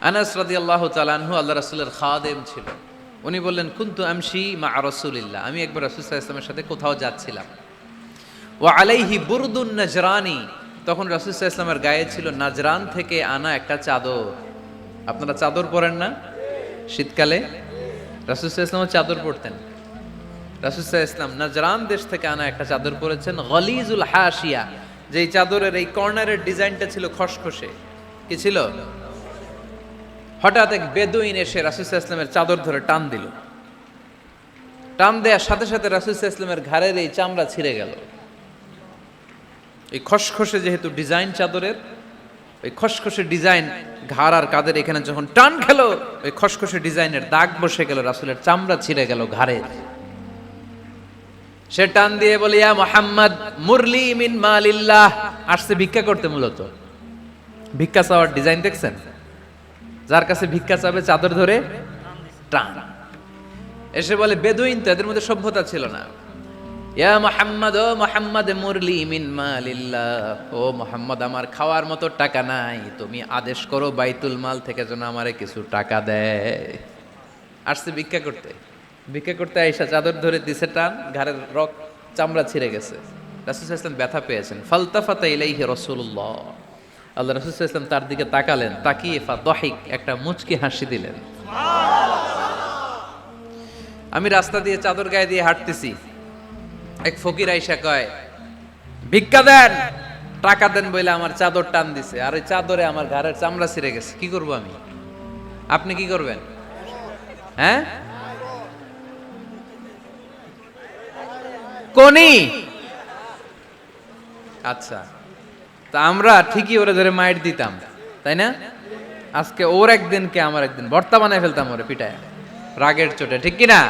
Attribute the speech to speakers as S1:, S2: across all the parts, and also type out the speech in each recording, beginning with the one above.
S1: আনাস রাদি আল্লাহ তালানহু আল্লাহ রাসুলের খাদেম ছিল। উনি বললেন, কুন্তু আমশি মা রসুলিল্লাহ। আমি একবার রসুল্লাহ ইসলামের সাথে কোথাও যাচ্ছিলাম। ও আলাইহি বুরদুন নাজরানি। তখন রসুল্লাহ ইসলামের গায়ে ছিল নাজরান থেকে আনা একটা চাদর। আপনারা চাদর পরেন না? শীতকালে? রসুল্লাহ ইসলামের চাদর পরতেন। রাসুসাহ ইসলাম নাজরান দেশ থেকে আনা একটা চাদর পরেছেন, গলিজুল হাসিয়া যেই চাদরের এই কর্নারের ডিজাইনটা ছিল খসখসে। কি ছিল? হঠাৎ এক বেদুইন এসে রাসুসাহ ইসলামের চাদর ধরে টান দিল। টান দেওয়ার সাথে সাথে রাসুসাহ ইসলামের ঘাড়ের এই চামড়া ছিঁড়ে গেল। এই খসখসে যেহেতু ডিজাইন চাদরের ওই খসখসে ডিজাইন ঘাড় আর কাদের এখানে যখন টান খেলো ওই খসখসে ডিজাইনের দাগ বসে গেল, রাসুলের চামড়া ছিঁড়ে গেল ঘাড়ের। সে টান দিয়ে বলে, ইয়া মোহাম্মদ, মুরলি মিন মালিল্লাহ। আসছে ভিক্ষা করতে মূলত। ভিক্ষা চাওয়ার ডিজাইন দেখছেন? যার কাছে ভিক্ষা চাবে চাদর ধরে টান। এসে বলে, বেদুইন, তো এদের মধ্যে সভ্যতা ছিল না। ইয়া মোহাম্মদ, ও মোহাম্মদ, মুরলি মিন মালিল্লাহ। ও মোহাম্মদ, আমার খাওয়ার মতো টাকা নাই। তুমি আদেশ করো বাইতুল মাল থেকে যেন আমারে কিছু টাকা দেয়। আসছে ভিক্ষা করতে। ভিক্ষা করতে আইসা চাদর ধরে দিছে টান, ঘাড়ের রক চামড়া ছিঁড়ে গেছে। রাসুল ব্যথা পেয়েছেন। ফালতাফাতা ইলাইহি রসুল্লাহ আল্লাহ রাসুল ইসলাম তার দিকে তাকালেন, তাকিয়ে ফা দহিক একটা মুচকি হাসি দিলেন। আমি রাস্তা দিয়ে চাদর গায়ে দিয়ে হাঁটতেছি। এক ফকির আইসা কয়, ভিক্ষা দেন, টাকা দেন বলে আমার চাদর টান দিছে, আর ওই চাদরে আমার ঘাড়ের চামড়া ছিঁড়ে গেছে, কি করব আমি? আপনি কি করবেন? হ্যাঁ? কোনি? আচ্ছা। তা আমরা ঠিকই ওরে ধরে মাইট দিতাম, তাই না? আজকে ওর একদিন কে আমার একদিন, ভর্তা বানায় ফেলতাম ওরে পিটায়, রাগের চোটে, ঠিক কি না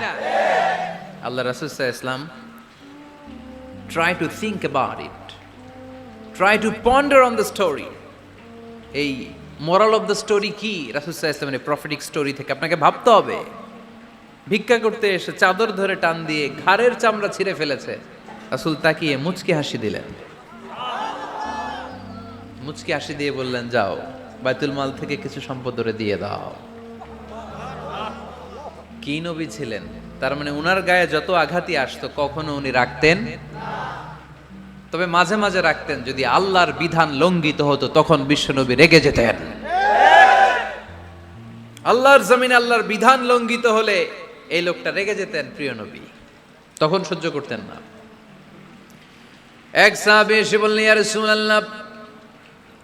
S1: আল্লাহ রাসুল ইসলাম try to think about it try to ponder on the story এই মোরাল অফ দ্য স্টোরি কি? রাসুল ইসলামের প্রফিটিক স্টোরি থেকে আপনাকে ভাবতে হবে। ভিক্ষা করতে এসে চাদর ধরে টান দিয়ে ঘাড়ের চামড়া ছিঁড়ে ফেলেছে। রাসুল তাকিয়ে মুচকি হাসি দিলেন। মুচকি হাসি দিয়ে বললেন, যাও, বাইতুল মাল থেকে কিছু সম্পদ ধরে দিয়ে দাও। কি নবী ছিলেন? তার মানে উনার গায়ে যত আঘাতই আসতো, কখনো উনি রাখতেন তবে মাঝে মাঝে রাখতেন, যদি আল্লাহর বিধান লঙ্ঘিত হতো, তখন বিশ্বনবী রেগে যেতেন। আল্লাহর জমিনে আল্লাহর বিধান লঙ্ঘিত হলে এই লোকটা রেগে যেতেন, প্রিয় নবী। তখন সহ্য করতেন না। এক সাহাবে এসে বললেন, ইয়া রাসূলুল্লাহ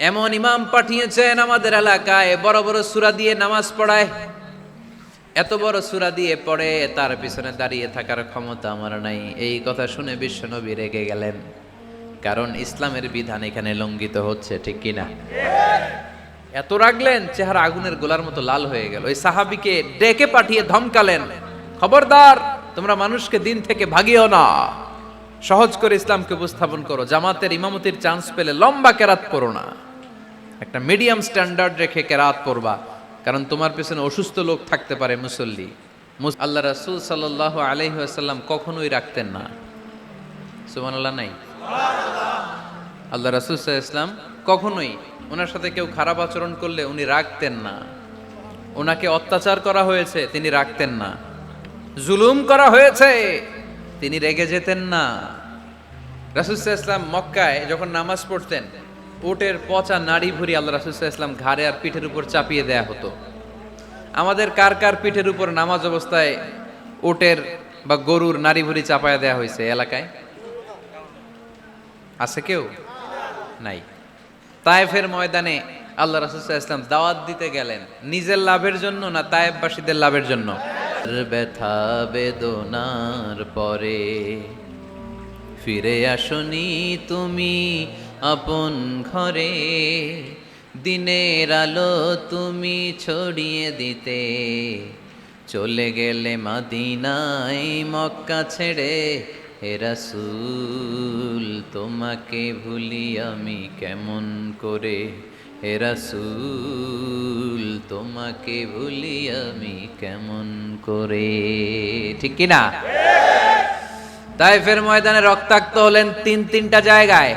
S1: এমন ইমাম পাঠিয়েছেন আমাদের এলাকায়, বড় বড় সুরা দিয়ে নামাজ পড়ায়। এত বড় সুরা দিয়ে পড়ে, তার পিছনে দাঁড়িয়ে থাকার ক্ষমতা আমার নাই। এই কথা শুনে বিশ্বনবী রেগে গেলেন। কারণ ইসলামের বিধান এখানে লঙ্ঘিত হচ্ছে, ঠিক কিনা? এত রাগলেন, চেহারা আগুনের গোলার মতো লাল হয়ে গেল। ওই সাহাবিকে ডেকে পাঠিয়ে ধমকালেন, খবরদার, তোমরা মানুষকে দিন থেকে ভাগিও না। সহজ করে ইসলামকে উপস্থাপন করো। জামাতের ইমামতির চান্স পেলে লম্বা কেরাত পড়ো না। একটা মিডিয়াম স্ট্যান্ডার্ড রেখে কেরাত পড়বা কারণ তোমার পেছনে অসুস্থ লোক থাকতে পারে মুসল্লি। আল্লাহ রাসূল সাল্লাল্লাহু আলাইহি ওয়াসাল্লাম কখনোই রাখতেন না। সুবহানাল্লাহ নাই? আল্লাহ রাসূল ইসলাম কখনোই ওনার সাথে কেউ খারাপ আচরণ করলে উনি রাখতেন না। ওনাকে অত্যাচার করা হয়েছে তিনি রাখতেন না। জুলুম করা হয়েছে তিনি রেগে যেতেন না। রাসুসাহ ইসলাম মক্কায় যখন নামাজ পড়তেন উটের পচা নাড়ি ভুরি আল্লাহ রাসুসাহ ইসলাম ঘাড়ে আর পিঠের উপর চাপিয়ে দেয়া হতো। আমাদের কার কার পিঠের উপর নামাজ অবস্থায় উটের বা গরুর নাড়ি ভুরি চাপায়া দেয়া হয়েছে এলাকায়? আছে কেউ? নাই। তায়েফের ময়দানে আল্লাহ রাসুসাহ ইসলাম দাওয়াত দিতে গেলেন। নিজের লাভের জন্য না তায়েফবাসীদের লাভের জন্য? ব্যথা বেদনার পরে ফিরে আসনি তুমি আপন ঘরে, দিনের আলো তুমি ছড়িয়ে দিতে। চলে গেলে মাদিনাই মক্কা ছেড়ে, হে রাসূল, তোমাকে ভুলি আমি কেমন করে? হে রাসূল, তোমাকে ভুলি আমি কেমন করে? ঠিক কি না তাইফের ময়দানে রক্তাক্ত হলেন তিন তিনটা জায়গায়।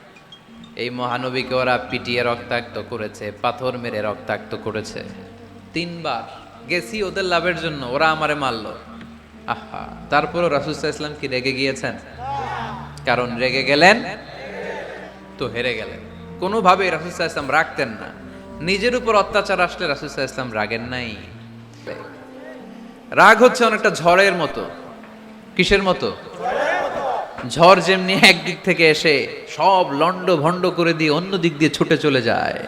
S1: এই মহানবীকে ওরা পিটিয়ে রক্তাক্ত করেছে, পাথর মেরে রক্তাক্ত করেছে। তিনবার গেছি ওদের লাভের জন্য, ওরা আমারে মারলো। আহা, তারপরও রাসুসাহ ইসলাম কি রেগে গিয়েছেন? কারণ রেগে গেলেন তো হেরে গেলেন। কোনোভাবে রাসুসাহ ইসলাম রাখতেন না। নিজের উপর অত্যাচার আসলে রাসুসাহ ইসলাম রাগেন নাই। রাগ হচ্ছে অনেকটা ঝড়ের মতো। কিসের মতো? ঝড় যেমনি একদিক থেকে এসে সব লন্ড ভন্ড করে দিয়ে অন্য দিক দিয়ে ছুটে চলে যায়।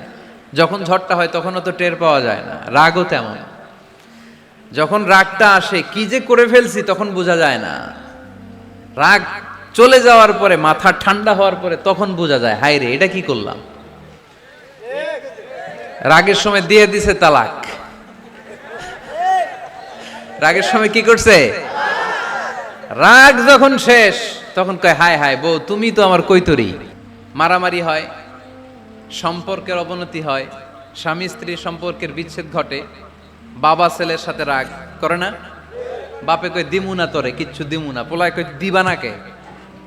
S1: যখন ঝড়টা হয় তখনও তো টের পাওয়া যায় না, রাগও তেমন। যখন রাগটা আসে, কি যে করে ফেলছি তখন বোঝা যায় না। রাগ চলে যাওয়ার পরে, মাথা ঠান্ডা হওয়ার পরে তখন বোঝা যায় হাই রে, এটা কি করলাম? রাগের সময় দিয়ে দিছে তালাক। রাগের সময় কি করছে? রাগ যখন শেষ তখন কয়, হায় হায়, বউ, তুমি তো আমার কৈতরি। মারামারি হয়, সম্পর্কের অবনতি হয়, স্বামী স্ত্রী সম্পর্কের বিচ্ছেদ ঘটে, বাবা ছেলের সাথে রাগ করে না। বাপে কয়, দিমু না তোরে, কিচ্ছু দিমু না। পোলায় কয়, দিবা না কে?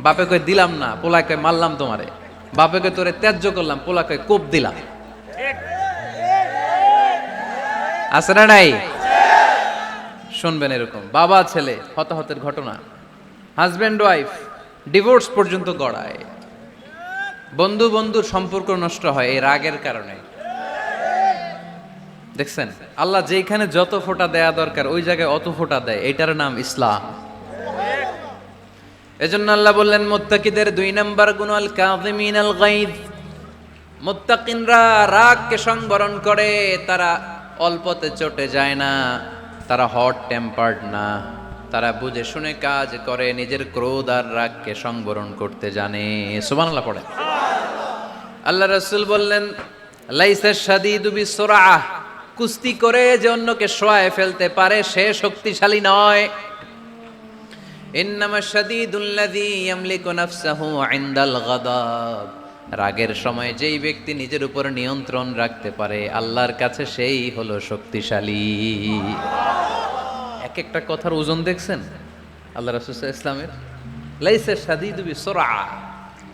S1: বাপে কয়, দিলাম না। পোলায় কয়, মারলাম তোমারে। বাপে কয়, তোরে ত্যায্য করলাম। পোলা কয়, কোপ দিলাম। আছে না নাই? শুনবেন এরকম। বাবা, ছেলে, হতাহতের ঘটনা। হাজব্যান্ড, ওয়াইফ ডিভোর্স পর্যন্ত গড়ায়। বন্ধু বন্ধুর সম্পর্ক নষ্ট হয় এই রাগের কারণে। দেখছেন? আল্লাহ যেখানে যত ফোঁটা দেয়া দরকার, ওই জায়গায় অত ফোঁটা দেয়। এটার নাম ইসলাম। এজন্য আল্লাহ বললেন, মোত্তাকিদের দুই নাম্বার গুণ আল কাযিমিন আল গাইদ মোত্তাকিনরা রাগকে সংবরণ করে, তারা অল্পতে চটে যায় না, তারা হট টেম্পার্ড না। তারা বুঝে শুনে কাজ করে, নিজের ক্রোধ আর রাগকে সংবরণ করতে জানে। সুবহানাল্লাহ পড়ে। আল্লাহ রসুল বললেন, লাইসা শাদীদু বিসরাহ কুস্তি করে যে অন্যকে শোয়ায় ফেলতে পারে, সে শক্তিশালী নয়। ইন্নামা শাদীদুল্লাযী ইয়ামলিকু নাফসাহু ইনদাল গাদাব। রাগের সময় যেই ব্যক্তি নিজের উপর নিয়ন্ত্রণ রাখতে পারে, আল্লাহর কাছে সেই হলো শক্তিশালী। একটা কথার ওজন দেখছেন? আল্লাহ রাসূল ইসলামের লাইসা শাদীদু বিসরা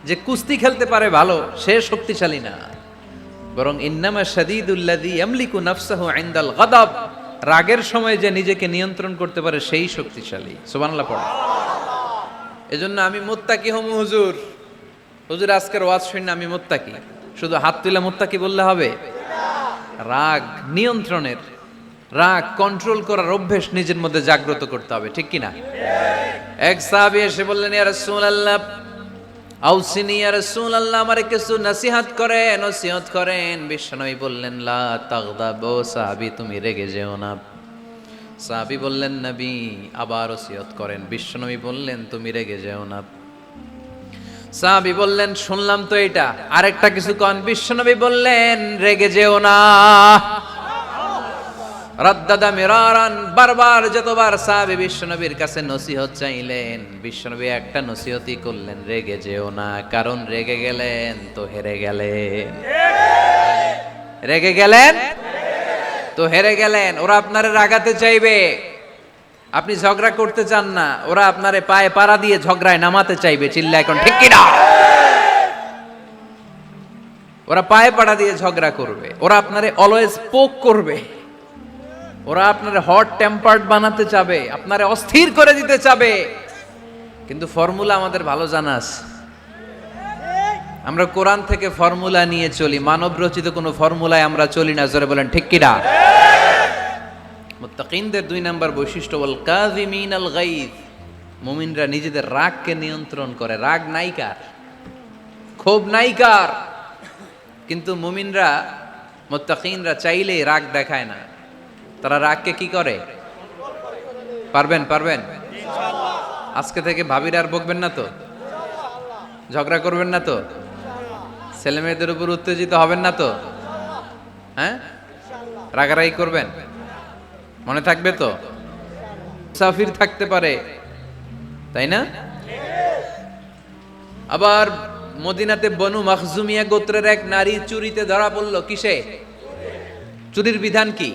S1: যে কুস্তি খেলতে পারে ভালো, সে শক্তিশালী না। বরং ইন্নামা শাদীদুল্লাযী ইয়ামলিকু নাফসাহু ইনদাল গাদাব, রাগের সময় যে নিজেকে নিয়ন্ত্রণ করতে পারে, সেই শক্তিশালী। সুবহানাল্লাহ পড়ে। এজন্য আমি মোত্তাকি হম হুজুর। হুজুর, আজকের ওয়াজ শুনে আমি মুত্তাকি। শুধু হাত তুলে মুত্তাকি বললে হবে? রাগ নিয়ন্ত্রণের। রাগ কন্ট্রোল করার অভ্যেস নিজের মধ্যে জাগ্রত করতে হবে, ঠিক কি না এক সাহাবী এসে বললেন, ইয়া রাসূলুল্লাহ, আউসিনি, ইয়া রাসূলুল্লাহ, আমারে কিছু নসিহত করেন নসিহত করেন। বিশ্বনবী বললেন, লা তাগদাব সাহাবী, তুমি রেগে যেও না। সাহাবী বললেন, নবী, আবার ওসিয়ত করেন। বিশ্বনবী বললেন, তুমি রেগে যেও না। সাহাবী বললেন, শুনলাম তো এটা। আরেকটা কিছু কন, বিশ্বনবী বললেন, রেগে যেও না। রাদ্দাদা মিরারান, বারবার যতবার সাহাবী বিশ্বনবীর কাছে নসিহত চাইলেন, বিশ্বনবী একটা নসিহতই করলেন, রেগে যেও না, কারণ রেগে গেলেন তো হেরে গেলেন। রেগে গেলেন তো হেরে গেলেন, ওরা আপনারে রাগাতে চাইবে। আপনি ঝগড়া করতে চান না, ওরা আপনারে পায়ে পাড়া দিয়ে ঝগড়ায় নামাতে চাইবে চিল্লা এখন ঠিক কিনা? ওরা পায়ে পাড়া দিয়ে ঝগড়া করবে, ওরা আপনারে অলওয়েজ পোক করবে। ওরা আপনার হট টেম্পার্ড বানাতে চাবে, আপনারে অস্থির করে দিতে চাবে। কিন্তু ফর্মুলা আমাদের ভালো জানা আছে। আমরা কোরআন থেকে ফর্মুলা নিয়ে চলি, মানব রচিত কোনো ফর্মুলায় আমরা চলি না, জোরে বলেন, ঠিক কিনা মুত্তাকিনদের দুই নাম্বার বৈশিষ্ট্য বল কাযিমিন আল গাইজ মুমিনরা নিজেদের রাগকে নিয়ন্ত্রণ করে, রাগ নাইকার ক্ষোভ নাইকার কিন্তু মুমিনরা, মুত্তাকিনরা চাইলেই রাগ দেখায় না। তারা রাগকে কি করে? পারবেন পারবেন? আজকে থেকে ভাবির আর বকবেন না তো? ঝগড়া করবেন না তো? ছেলে মেয়েদের উপর উত্তেজিত হবেন না তো? হ্যাঁ? রাগারাগি করবেন? মনে থাকবে তো? মুসাফির থাকতে পারে। তাই না? আবার মদিনাতে বনু মখজুমিয়া গোত্রের এক নারী চুরিতে ধরা পড়ল, কিসে? চুরির বিধান কি?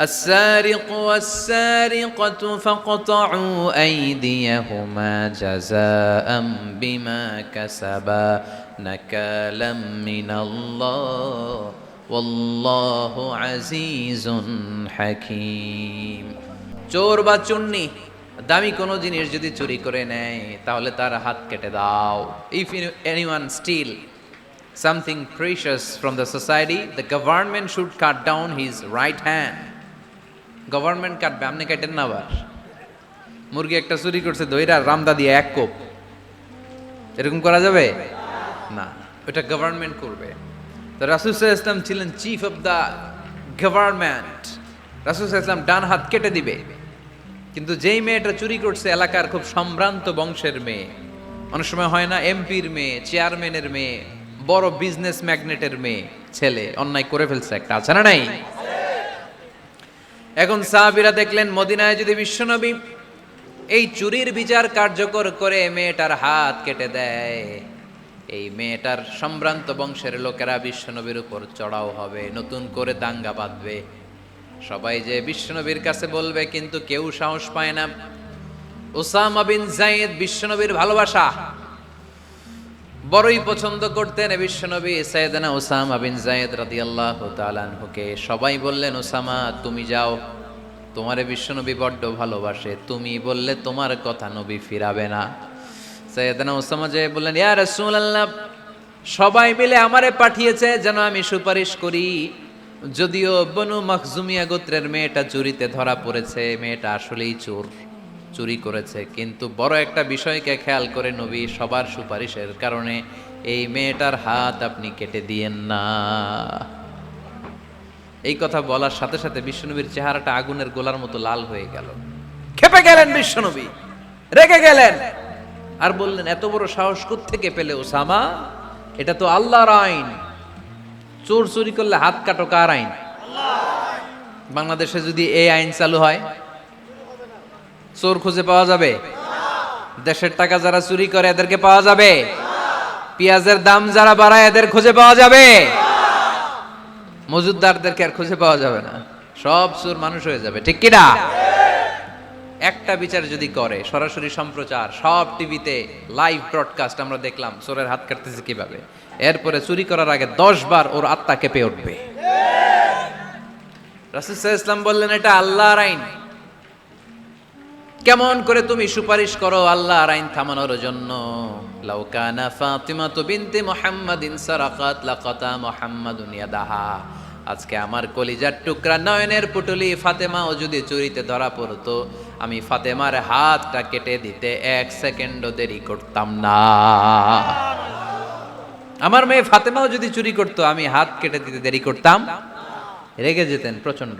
S1: السارق والسارقة فاقطعوا أيديهما جزاء بما كسبا نكالا من الله والله عزيز حكيم চোর বা চুন্নি দামি কোনো জিনিস যদি চুরি করে নেয় তাহলে তার হাত কেটে দাও if anyone steal something precious from the society, the government should cut down his right hand. government কাটবে, আপনি কাটেন না আবার। মুরগি একটা চুরি করছে, দইরা রামদা দিয়ে এক কোপ। এরকম করা যাবে? না, ওটা গভর্নমেন্ট করবে। তো রাসুল ইসলাম ছিলেন চিফ অফ দ্য গভর্নমেন্ট। রাসুল ইসলাম ডান হাত কেটে দিবে। কিন্তু যেই মেয়েটা চুরি করছে, এলাকার খুব সম্ভ্রান্ত বংশের মেয়ে। অনেক সময় হয় না, এমপির মেয়ে, চেয়ারম্যানের মেয়ে, বড় বিজনেস ম্যাগনেটের মেয়ে, ছেলে, অন্যায় করে ফেলছে একটা, আছে না নাই? এখন সাহাবিরা দেখলেন মদিনায় যদি বিশ্বনবী এই চুরির বিচার কার্যকর করে মেয়েটার হাত কেটে দেয়, এই মেয়েটার সম্ভ্রান্ত বংশের লোকেরা বিশ্বনবীর উপর চড়াও হবে, নতুন করে দাঙ্গা বাঁধবে। সবাই যে বিশ্বনবীর কাছে বলবে, কিন্তু কেউ সাহস পায় না। ওসামা বিন জায়েদ বিশ্বনবীর ভালোবাসা। বড়ই পছন্দ করতেন বিশ্বনবী সাইয়েদনা ওসামা বিন জায়েদ রাদিয়াল্লাহু তাআলা আনহুকে। সবাই বললেন, ওসামা, তুমি যাও। তোমারে বিশ্বনবী বড্ড ভালোবাসে। তুমি বললে তোমার কথা নবী ফিরাবে না। সৈয়দনা ওসামা যে বললেন ইয়ার ইয়া রাসূলুল্লাহ, সবাই মিলে আমারে পাঠিয়েছে যেন আমি সুপারিশ করি। যদিও বনু মখজুমিয়া গোত্রের মেয়েটা চুরিতে ধরা পড়েছে, মেয়েটা আসলেই চোর। চুরি করেছে, কিন্তু বড় একটা বিষয়কে খেয়াল করে নবী সবার সুপারিশের কারণে এই মেয়েটার হাত আপনি কেটে দিয়েন না। এই কথা বলার সাথে সাথে বিশ্বনবীর চেহারাটা আগুনের গোলার মতো লাল হয়ে গেল। খেপে গেলেন বিশ্বনবী, রেগে গেলেন। আর বললেন, এত বড় সাহস থেকে পেলে ওসামা? এটা তো আল্লাহর আইন। চোর চুরি করলে হাত কাটো কার আইন? বাংলাদেশে যদি এই আইন চালু হয় চোর খুঁজে পাওয়া যাবে। দেশের টাকা যারা চুরি করে, এদেরকে পাওয়া যাবে। পেঁয়াজের দাম যারা বাড়ায়, এদের খুঁজে পাওয়া যাবে। মজুদদারদেরকে আর খুঁজে পাওয়া যাবে না। সব চোর মানুষ হয়ে যাবে, ঠিক কিনা? একটা বিচার যদি করে, সরাসরি সম্প্রচার, সব টিভিতে লাইভ ব্রডকাস্ট আমরা দেখলাম, চোরের হাত কাটতেছে কীভাবে? এরপরে চুরি করার আগে দশ বার ওর আত্মা কেঁপে উঠবে। রাসুল ইসলাম বললেন, এটা আল্লাহর আইন। কেমন করে তুমি সুপারিশ করো আল্লাহর আইন থামানোর জন্য? লাউকানা ফাতিমা তো বিনতে মুহাম্মাদিন সারাকাত, লাকাতা মুহাম্মাদুন ইয়াদাহা। আজকে আমার কলিজার টুকরা নয়নের পুটুলি ফাতেমাও যদি চুরিতে ধরা পড়তো, আমি ফাতেমার হাতটা কেটে দিতে এক সেকেন্ডও দেরি করতাম না। আমার মেয়ে ফাতেমাও যদি চুরি করতো, আমি হাত কেটে দিতে দেরি করতাম। রেগে যেতেন প্রচণ্ড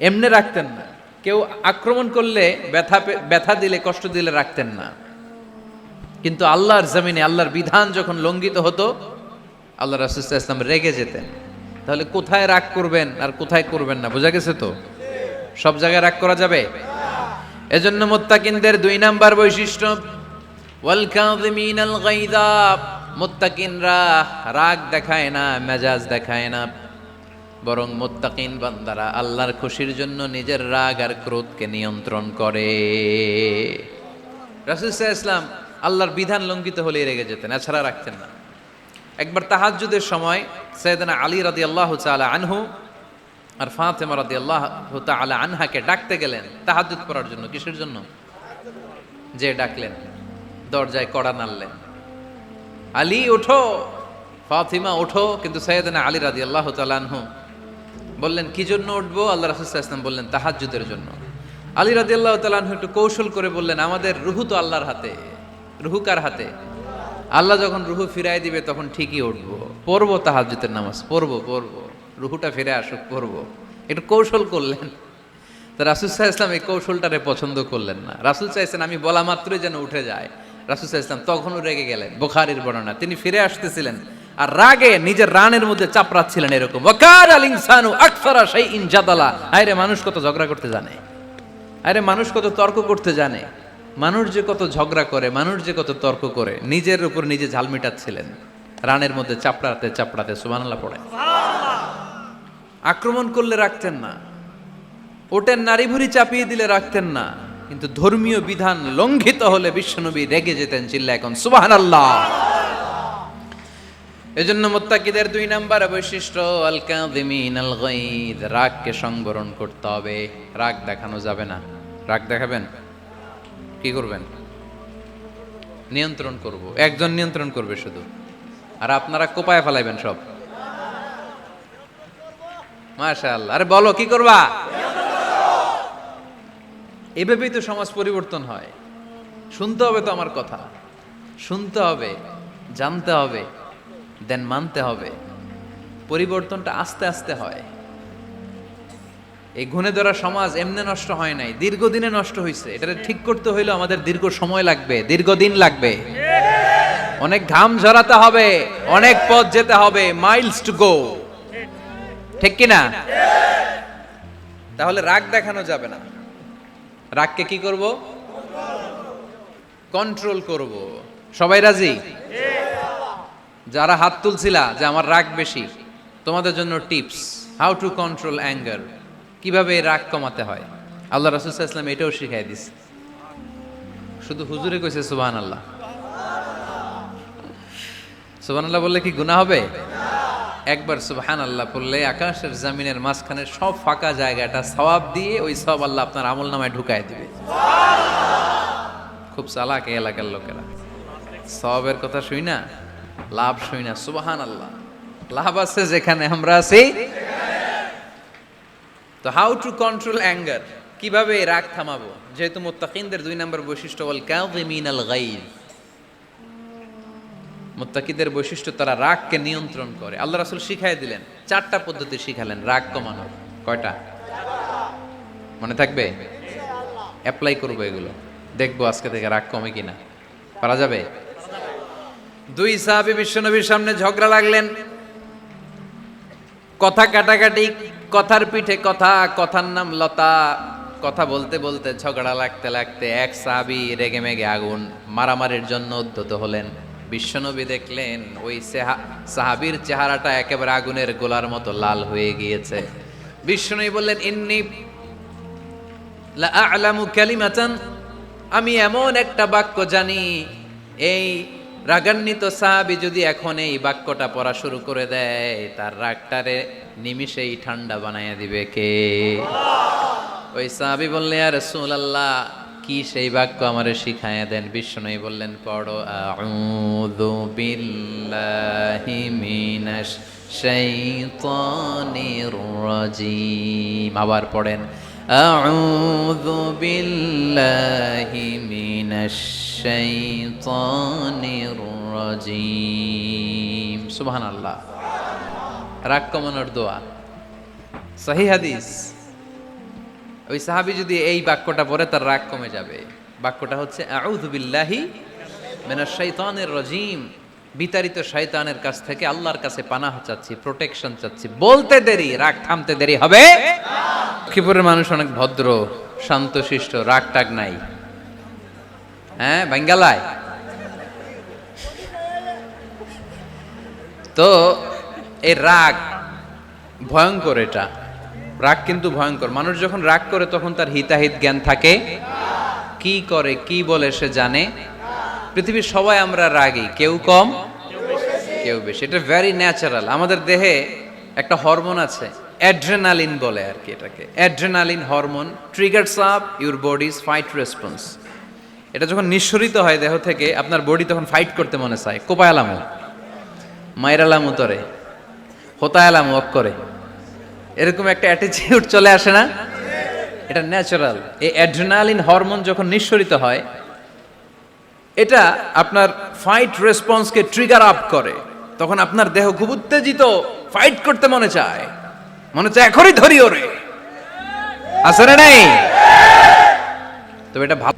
S1: এমনি রাখতেন না। কেউ আক্রমণ করলে ব্যথা ব্যথা দিলে, কষ্ট দিলে রাখতেন না। কিন্তু আল্লাহর জমিনে, আল্লাহর বিধান যখন লঙ্ঘিত হতো, আল্লাহ রাসুল ইসলাম রেগে যেতেন। তাহলে কোথায় রাগ করবেন আর কোথায় করবেন না, বোঝা গেছে তো? সব জায়গায় রাগ করা যাবে? এজন্য মোত্তাকিনদের দুই নাম্বার বৈশিষ্ট্য মোত্তাকিনরা রাগ দেখায় না, মেজাজ দেখায় না। বরং মোত্তাকিন বান্দারা আল্লাহর খুশির জন্য নিজের রাগ আর ক্রোধকে নিয়ন্ত্রণ করে। রাসুল ইসলাম আল্লাহর বিধান লঙ্ঘিত হলেই রেগে যেতেন, এছাড়া রাখতেন না। একবার তাহাজ্জুদের সময় সৈয়দনা আলী রাদি আল্লাহ চালা আনহু আর ফাতেমা রাদি আল্লাহ তালা আনহাকে ডাকতে গেলেন, তাহাজ্জুদ করার জন্য। কিসের জন্য? যে ডাকলেন, দরজায় কড়া নাড়লেন। আলী, ওঠো! ফাতিমা, ওঠো! কিন্তু সৈয়দনা আলী রাদি আল্লাহ তালানহু বললেন, কি জন্য উঠবো? আল্লাহ রাসুল ইসলাম বললেন, তাহাজ্জুদের জন্য। আলী রাদি আল্লাহ তালানহু একটু কৌশল করে বললেন, আমাদের রুহু তো আল্লাহর হাতে। রুহু কার হাতে? আল্লাহ যখন রুহু ফিরাই দিবে, তখন ঠিকই উঠবো। পড়ব তাহাজ্জুদের নামাজ, পড়ব পড়ব। রুহুটা ফিরে আসুক, পড়ব। একটু কৌশল করলেন। তো রাসুল সাহা ইসলাম এই কৌশলটারে পছন্দ করলেন না। রাসুল চাইছেন আমি বলা মাত্রই যেন উঠে যায়। রাসুল সাহা ইসলাম তখনও রেগে গেলেন। বোখারির বর্ণনা, তিনি ফিরে আসতেছিলেন। আর রাগে নিজের রানের মধ্যে চাপড়াচ্ছিলেন এরকম। ওয়াকার আল ইনসানু আকসারা সেই ইনজাদালা আরে মানুষ কত ঝগড়া করতে জানে? আরে মানুষ কত তর্ক করতে জানে? মানুষ যে কত ঝগড়া করে মানুষ যে কত তর্ক করে নিজের উপর নিজে ঝাল মিটাচ্ছিলেন। রানের মধ্যে চাপড়াতে চাপড়াতে সুবহানাল্লাহ পড়ে। আক্রমণ করলে রাখতেন না। ওটের নারী ভুরি চাপিয়ে দিলে রাখতেন না। কিন্তু ধর্মীয় বিধান লঙ্ঘিত হলে বিশ্বনবী রেগে যেতেন চিল্লা এখন সুবাহান আল্লাহ এজন্য মোত্তাকিদের দুই নাম্বার বৈশিষ্ট্য আল কাযিমিন আল গাইদ রাগকে সংবরণ করতে হবে। রাগ দেখানো যাবে না। রাগ দেখাবেন? কি করবেন? নিয়ন্ত্রণ করব। একজন নিয়ন্ত্রণ করবে শুধু। আর আপনারা কোপায় ফেলাইবেন সব। মাশাআল্লাহ। আরে বলো, কি করবা? এভাবেই তো সমাজ পরিবর্তন হয়। শুনতে হবে তো আমার কথা। শুনতে হবে, জানতে হবে। দেন মানতে হবে। পরিবর্তনটা আস্তে আস্তে হয়। এই ঘুণে ধরা সমাজ এমনি নষ্ট হয় নাই, দীর্ঘদিনে নষ্ট হয়েছে এটা ঠিক করতে হইলে আমাদের দীর্ঘ সময় লাগবে, দীর্ঘদিন লাগবে। অনেক ঘাম ঝরাতে হবে, অনেক পথ যেতে হবে মাইলস টু গো ঠিক কিনা? তাহলে রাগ দেখানো যাবে না। রাগকে কি করব? কন্ট্রোল করব। সবাই রাজি? যারা হাত তুলছিলা যে আমার রাগ বেশি, তোমাদের জন্য tips how to control anger কীভাবে রাগ কমাতে হয়। আল্লাহ রাসুল ইসলাম এটাও শিখাই দিস শুধু হুজুরে কইছে সুবাহ আল্লাহ সুবাহ আল্লাহ বললে কি গুনাহ হবে? একবার সুবহান আল্লাহ পড়লে আকাশের জামিনের মাঝখানে সব ফাঁকা জায়গাটা সওয়াব দিয়ে ওই সব আল্লাহ আপনার আমল নামায় ঢুকায় দিবে। খুব চালাক এলাকার লোকেরা। সওয়াবের কথা শুই না? লাভ শুই না সুবহান আল্লাহ লাভ আছে যেখানে আমরা আছি? তো হাউ টু কন্ট্রোল অ্যাঙ্গার কীভাবে রাগ থামাবো? যেহেতু মুত্তাকিনদের দুই নম্বর বৈশিষ্ট্য বল কাযিমিন আল মুত্তাকিদের বৈশিষ্ট্য তারা রাগকে নিয়ন্ত্রণ করে। আল্লাহ রাসূল শিখাই দিলেন চারটা পদ্ধতি শিখালেন রাগ কমানোর কয়টা? মনে থাকবে? অ্যাপ্লাই করব এগুলো। দেখব আজকে থেকে রাগ কমে কিনা। পারা যাবে? দুই সাহাবী বিশ্বনবীর সামনে ঝগড়া লাগলেন। কথা কাটাকাটি, কথার পিঠে কথা, কথার নাম লতা। কথা বলতে বলতে ঝগড়া লাগতে লাগতে এক সাহাবি রেগে মেগে আগুন মারামারির জন্য উদ্যত হলেন। বিশ্বনবী দেখলেন ওই সেহা- সাহাবীর চেহারাটা একেবারে আগুনের গোলার মতো লাল হয়ে গিয়েছে। বিশ্বনবী বললেন, ইন্নি আ'লামু কালিমাতান, আমি এমন একটা বাক্য জানি, এই রাগান্বিত সাহাবি যদি এখন এই বাক্যটা পড়া শুরু করে দেয়, তার রাগটারে নিমিষেই ঠান্ডা বানাইয়া দিবে কে? ওই সাহাবি বললে আর রসুল কি সেই বাক্য আমারে শিখাইয়া দেন? বিষ্ণুই বললেন, পড়ো আবার পড়েন, আউযু বিল্লাহি মিন من الشيطان الرجيم سبحان الله রাগ কমানোর দোয়া সহি হাদিস ওই সাহাবি যদি এই বাক্যটা পড়ে তার রাগ কমে যাবে বাক্যটা হচ্ছে আউযু বিল্লাহি মিনাশ শাইতানির রাজিম বিতাড়িত শয়তানের কাছ থেকে আল্লাহর কাছে পানাহ চাচ্ছি প্রোটেকশন চাচ্ছি বলতে দেরি রাগ থামতে দেরি হবে লক্ষ্মীপুরের মানুষ অনেক ভদ্র শান্তশিষ্ট রাগ টাগ নাই হ্যাঁ বাঙ্গালায়। তো এই রাগ ভয়ঙ্কর এটা। রাগ কিন্তু ভয়ঙ্কর। মানুষ যখন রাগ করে, তখন তার হিতাহিত জ্ঞান থাকে। কি করে, কি বলে সে জানে। পৃথিবীর সবাই আমরা রাগী। কেউ কম, কেউ বেশি। এটা ভেরি ন্যাচারাল আমাদের দেহে একটা হরমোন আছে। অ্যাড্রেনালিন বলে আর কি এটাকে। Adrenaline hormone triggers up your body's fight response এটা যখন নিঃসরিত হয় দেহ থেকে, আপনার বডি তখন ফাইট করতে মনে চায়। কোপায়ালামো। মাইরালামো তরে হোতায়ালামো করে এরকম একটা অ্যাটিটিউড চলে আসে না? এটা ন্যাচারাল এই অ্যাড্রেনালিন হরমোন যখন নিঃসরিত হয়, এটা আপনার ফাইট রেসপন্সকে ট্রিগার আপ করে। তখন আপনার দেহ খুব উত্তেজিত ফাইট করতে মনে চায়। মনে চায়, এখনই ধরি ওরে। আসলে নেই? তবে এটা ভালো